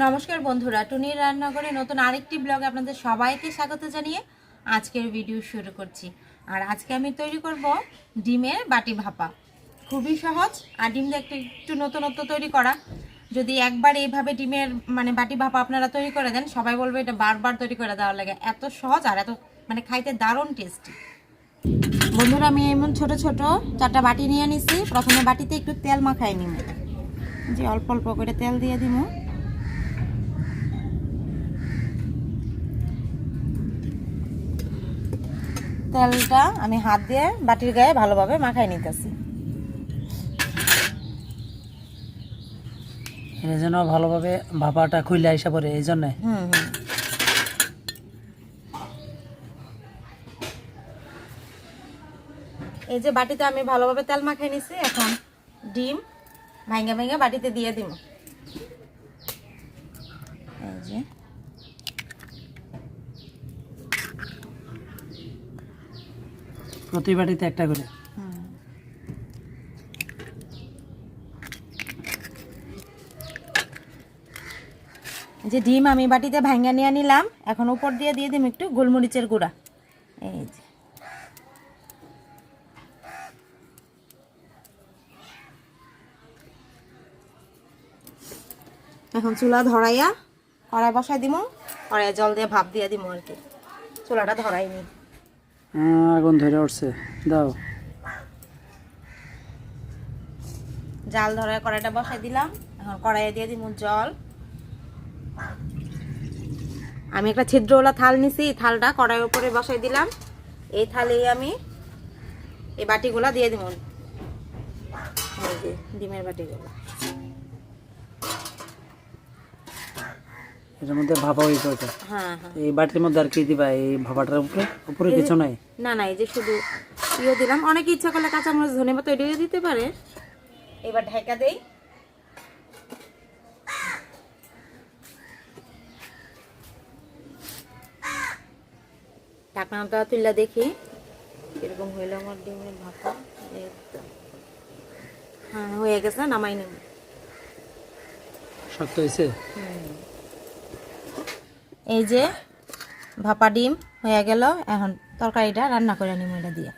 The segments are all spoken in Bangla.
নমস্কার বন্ধুরা, টুনির রান্নাঘরে নতুন আরেকটি ব্লগে আপনাদের সবাইকে স্বাগত জানিয়ে আজকের ভিডিও শুরু করছি। আর আজকে আমি তৈরি করব ডিমের বাটি ভাপা। খুবই সহজ, আর ডিম একটু একটু নতুনত্ব তৈরি করা। যদি একবার এইভাবে ডিমের মানে বাটি ভাপা আপনারা তৈরি করে দেন, সবাই বলবে এটা বারবার তৈরি করে দেওয়ার লাগে। এত সহজ আর এত মানে খাইতে দারুণ টেস্টি বন্ধুরা, আমি এমন ছোট ছোট চারটা বাটি নিয়ে নিছি। প্রথমে বাটিতে একটু তেল মাখাই নিব। যে অল্প অল্প করে তেল দিয়ে দিব। তেলটা আমি হাত দিয়ে বাটির গায়ে ভালোভাবে মাখাই নিতেছি। এটা জন্য ভালোভাবে ভাপাটা খুলে আইসা পড়ে এই জন্যে। হুম হুম। এই যে বাটিতে আমি ভালোভাবে তেল মাখাই নিছি এখন ডিম ভাঙ্গা ভাঙ্গা বাটিতে দিয়ে দিব এই যে প্রতি বাটিতে একটা করে। যে ডিম আমি বাটিতে ভাঙ্গা নিয়ে নিলাম। এখন উপর দিয়ে দিয়ে দিম একটু গোলমরিচের গুঁড়া। এই যে। এখন চুলা ধরাইয়া কড়াই বসাই দিমু। কড়াই জল দিয়ে ভাপ দিয়ে দিমু আর কি। চুলাটা ধরাইনি। আগুন ধরে উঠছে। দাও। জাল ধরে কড়াইটা বসাই দিলাম। এখন কড়াইয়ে দিয়ে দিব জল। আমি একটা ছিদ্রওয়ালা থাল নিছি, এই থালটা কড়াইয়ের উপরে বসাই দিলাম। এই থালেই আমি এই বাটিগুলা দিয়ে দিব ডিমের বাটিগুলো। এটার মধ্যে ভাপা হয়েছে ওটা। হ্যাঁ হ্যাঁ। এই বাটির মধ্যে আর কি দিবা? এই ভাপাটার উপরে? উপরে কিছু নাই? না না এই যে শুধু ইয়ে দিলাম। অনেকে ইচ্ছা করলে কাঁচামরিচ ধনে পাতা এটাও দিতে পারে। এবার ঢাকা দেই। ঢাকনাটা তুললা দেখি। এরকম হইল আমার ডিমের ভাপা। হ্যাঁ হয়ে গেছে নামাই নেব। শক্ত হয়েছে? এই যে ভাপা ডিম হয়ে গেল। এখন তরকারিটা রান্না করে নিম এটা দিয়ে।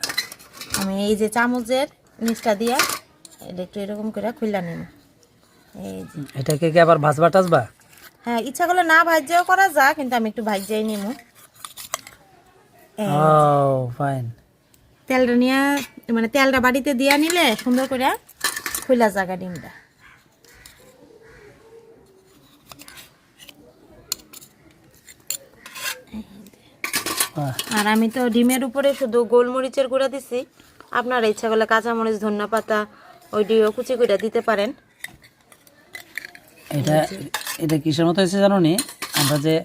আমি এই যে চামচের নিচটা দিয়া এটা একটু এরকম করে খুললা নিব এই যে। এটাকে কি আবার ভাজবা টাজবা? হ্যাঁ ইচ্ছা করলে না ভাজ্যেও করা যা কিন্তু আমি একটু ভাজ্যাই নিব ও ফাইন তেলটা নিয়ে মানে তেলটা বাড়িতে দিয়া নিলে সুন্দর করে খুলা জায়গা ডিমটা। আর আমি তো ডিমের উপরে শুধু গোলমরিচের গুঁড়া দিছি। আপনারা ইচ্ছা করলে কাঁচামরিচ ধনিয়া পাতা ওইটিও কুচি করে দিতে পারেন। এটা এটা কিসের মতো হয়েছে জানো নি? আমরা যে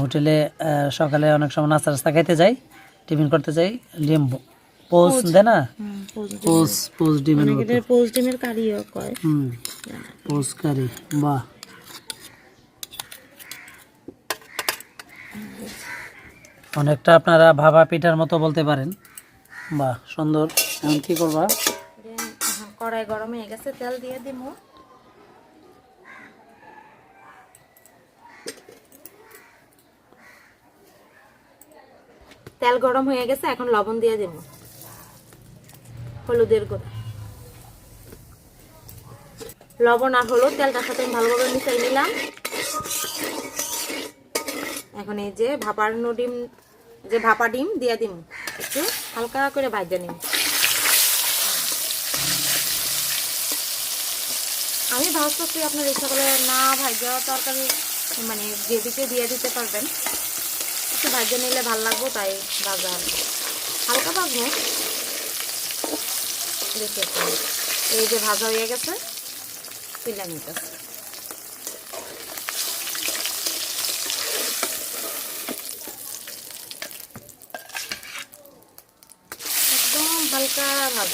হোটেলে সকালে অনেক সময় নাস্তা রাস্তা খাইতে যাই টিফিন করতে যাই ডিম পোস দেয় না? পোস পোস ডিমের পোস্ট ডিমের কারিও কয়। হুম পোস কারি। বাহ। অনেকটা আপনারা ভাবা পিঠার মতো বলতে পারেন। বাহ, সুন্দর। এখন কি করবা? কড়াই গরম হয়ে গেছে, তেল দিয়ে দিব তেল গরম হয়ে গেছে, এখন লবণ দিয়ে দিব হলুদের গুঁড়া। লবণ আর হলুদ, তেলটার সাথে ভালোভাবে মিশাই নিলাম। এখন এই যে ভাপানো ডিম যে ভাপা ডিম দিয়ে দিম। একটু হালকা করে ভাজা নিন আমি ভাজতেছি আপনার ইচ্ছা করলে না ভাজা তরকারি মানে গ্রেভিতে দিয়ে দিতে পারবেন, একটু ভাজা নিলে ভালো লাগবো তাই ভাজা হালকা ভাজবো। দেখি এই যে ভাজা হয়ে গেছে, তুলে নিতেছে একদম হালকা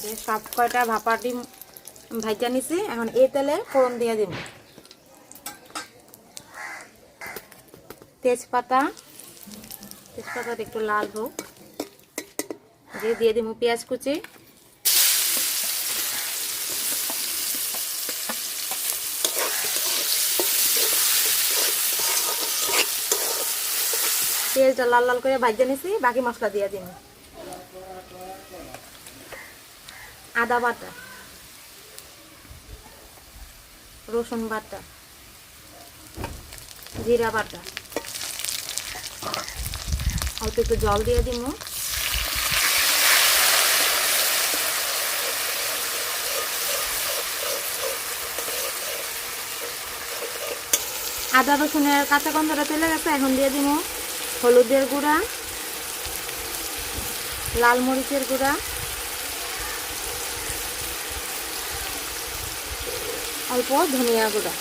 যে সব কয়টা ভাপা ডিম ভাজা নিছি, এখন এই তেলে ফোড়ন দিয়ে দিব। তেজপাতা, তেজপাতাটা একটু লাল হোক। দিয়ে দিয়ে দিব পেঁয়াজ কুচি। তেলটা লাল লাল করে ভাজতে নিছি, বাকি মশলা দিয়ে দিন আদা বাটা, রসুন বাটা, জিরা বাটা। অল্প একটু জল দিয়ে দিব আদা রসুনের কাঁচা গন্ধটা চলে গেছে, এখন দিয়ে দিব হলুদের গুঁড়া, লাল মরিচের গুঁড়া, অল্প ধনিয়া গুঁড়া।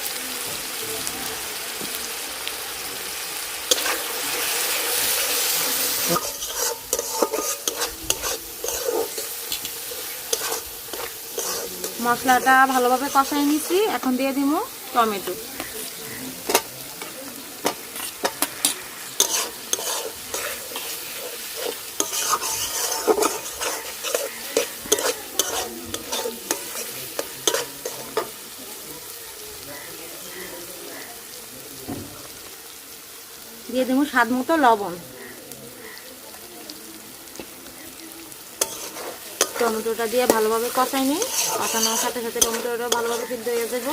মশলাটা ভালোভাবে কষাই নিচ্ছি, এখন দিয়ে দিব টমেটো। দিয়ে দেবো স্বাদ মতো লবণ। টমেটোটা দিয়ে ভালোভাবে কষাই নিই। কষানোর সাথে সাথে টমেটোটা ভালোভাবে সিদ্ধ হয়ে দেবো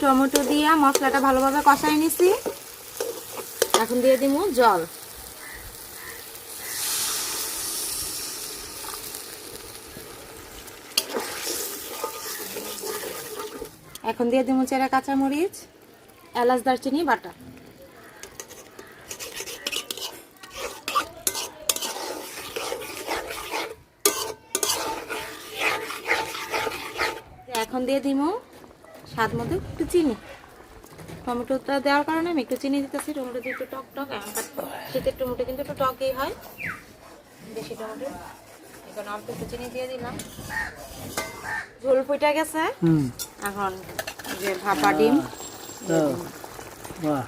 টমেটো দিয়ে মশলাটা ভালোভাবে কষাই নিছি। এখন দিয়ে দিব জল। এখন দিয়ে দিব চেরা কাঁচামরিচ, এলাচ, দারচিনি, বাটা। এখন দিয়ে দিব স্বাদ মতো একটু চিনি। টমেটোটা দেওয়ার কারণে আমি একটু চিনি দিতেছি, টমেটো দিয়ে একটু টক টক শীতের টমেটো কিন্তু একটু টকই হয়। বেশি টমেটো। এখন অল্প একটু চিনি দিয়ে দিলাম। ঝোল ফুটে গেছে। এখন যে ভাপা ডিম বাহ।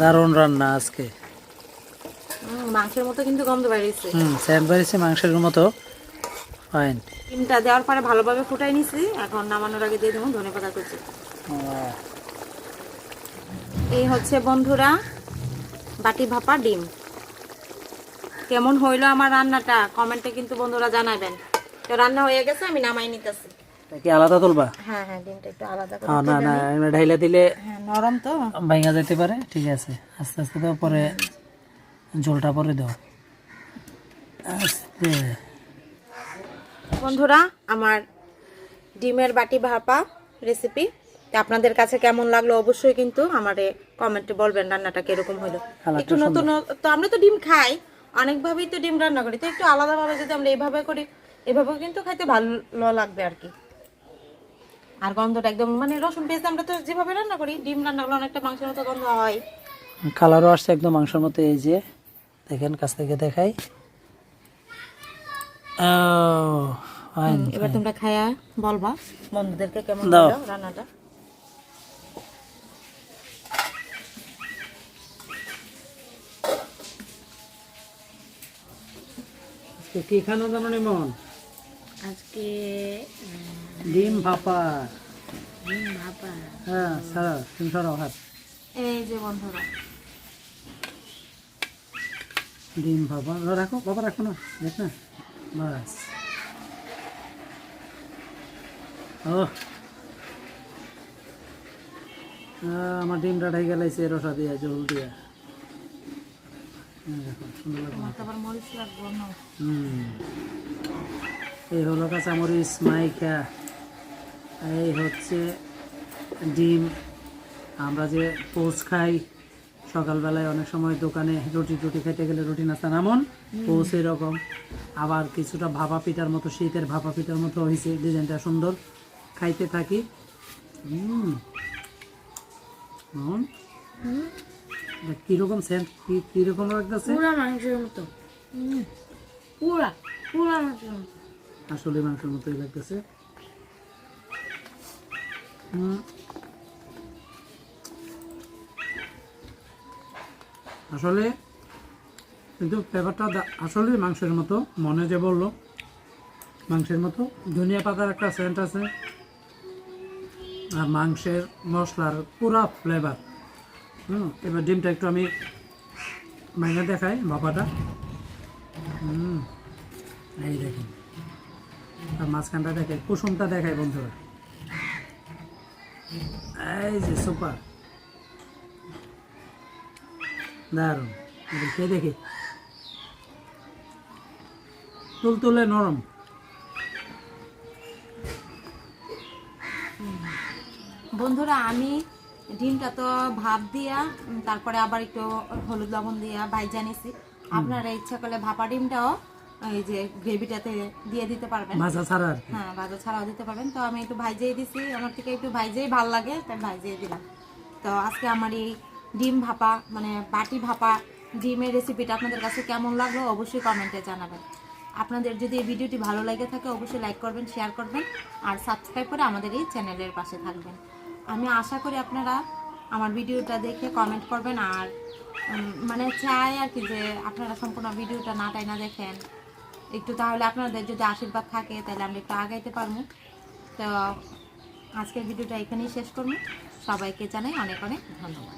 দারুণ রান্না আজকে। মাংসের মতো কিন্তু গন্ধ বেরিয়েছে। হুম স্যান্ড বাড়িছে মাংসের মতো। ফাইন। ডিমটা দেওয়ার পরে ভালোভাবে ফুটাই নিছি এখন নামানোর আগে দিয়ে দেবো ধনে পাতা কুচি। এই হচ্ছে বন্ধুরা বাটি ভাপা ডিম। কেমন হইল আমার রান্নাটা? কমেন্টে কিন্তু বন্ধুরা জানাবেন। তো রান্না হয়ে গেছে আমি নামাই নিতেছি। কি আলাদা তুলবা? হ্যাঁ হ্যাঁ ডিমটা একটু আলাদা করে হ্যাঁ, না না এমনি ঢাইলা দিলে নরম তো। ভাঙা যেতে পারে ঠিক আছে। আস্তে আস্তে পরে ঝোলটা পরে দাও। আস্তে। বন্ধুরা আমার ডিমের বাটি ভাপা রেসিপি আপনাদের কাছে কেমন লাগল অবশ্যই কিন্তু আমারে কমেন্টে বলবেন রান্নাটা কীরকম হলো। একটু নতুন তো আমরা তো ডিম খাই অনেকভাবেই তো ডিম রান্না করি। তো একটু আলাদাভাবে যদি আমরা এইভাবে করি এভাবেও কিন্তু খাইতে ভালো লাগবে আর কি। আর গন্ধটা একদম মানে রসুন পেঁয়াজ আমরা তো যেভাবে রান্না করি ডিম রান্না করলে অনেকটা মাংসের মতো গন্ধ হয়। কালারও আসছে একদম মাংসের মতো এই যে দেখেন কাছ থেকে দেখাই। এবার. তোমরা খায়া বলবা বন্ধুদেরকে কেমন। রান্নাটা? আজকে কি খানো জানো নি মন আজকে ডিম ভাপা ডিম ভাপা হ্যাঁ সারা তুমি সরাও হাত। এই যে বন্ধুরা ডিম ভাপা রাখো বাবা রাখো না দেখ না। বাস। ও আমার ডিমটা ঢাই গেলাইছে রসা দিয়া জল দিয়া। এই মরিচ হলো কাঁচামরিচ মাইকা। এই হচ্ছে ডিম। আমরা যে পোচ খাই সকালবেলায় অনেক সময় দোকানে রুটি টুটি খেতে গেলে রুটি নাস্তা নামন পোচ এরকম। আবার কিছুটা ভাপা পিঠার মতো শীতের ভাপা পিঠার মতো হয়েছে ডিজাইনটা সুন্দর। খাইতে থাকি। হুম। হুম। কীরকম সেন্ট কি কীরকম লাগতেছে? পুরা মাংসের মতো। পুরা পুরা মাংসের মতো। আসলে মাংসের মতোই লাগতেছে। আসলে কিন্তু ব্যাপারটা আসলে মাংসের মতো মনে যে বলল মাংসের মতো ধনিয়া পাতার একটা সেন্ট আছে। আর মাংসের মশলার পুরা ফ্লেভার হুম, এবার ডিমটা একটু আমি ভেঙে দেখাই বাপাটা হুম, এই দেখেন। আর মাঝখানটা দেখে, কুসুমটা দেখায় বন্ধুরা। এই যে সুপার এটা খেয়ে দেখি। তুলতুলে নরম। বন্ধুরা, আমি ডিমটা তো ভাপ দিয়া তারপরে আবার একটু হলুদ লবণ দিয়া ভাইজা নিছি। আপনারা ইচ্ছা করলে ভাপা ডিমটাও এই যে গ্রেভিটাতে দিয়ে দিতে পারবেন। ভাজা ছাড়া হ্যাঁ ভাজা ছাড়াও দিতে পারবেন। তো আমি একটু ভাইজেই দিছি। আমার থেকে একটু ভাইজেই ভালো লাগে তাই ভাইজেই দিলাম। তো আজকে আমার এই ডিম ভাপা মানে বাটি ভাপা ডিমের রেসিপিটা আপনাদের কাছে কেমন লাগল অবশ্যই কমেন্টে জানাবেন। আপনাদের যদি এই ভিডিওটি ভালো লাগে থাকে অবশ্যই লাইক করবেন শেয়ার করবেন আর সাবস্ক্রাইব করে আমাদের এই চ্যানেলের পাশে থাকবেন। আমি আশা করি আপনারা আমার ভিডিওটা দেখে কমেন্ট করবেন আর মানে চাই আর কি যে আপনারা সম্পূর্ণ ভিডিওটা না টাই না দেখেন। একটু তাহলে আপনাদের যদি আশীর্বাদ থাকে তাহলে আমি একটু আগাইতে পারব। তো আজকের ভিডিওটা এখানেই শেষ করব। সবাইকে জানাই অনেক অনেক ধন্যবাদ।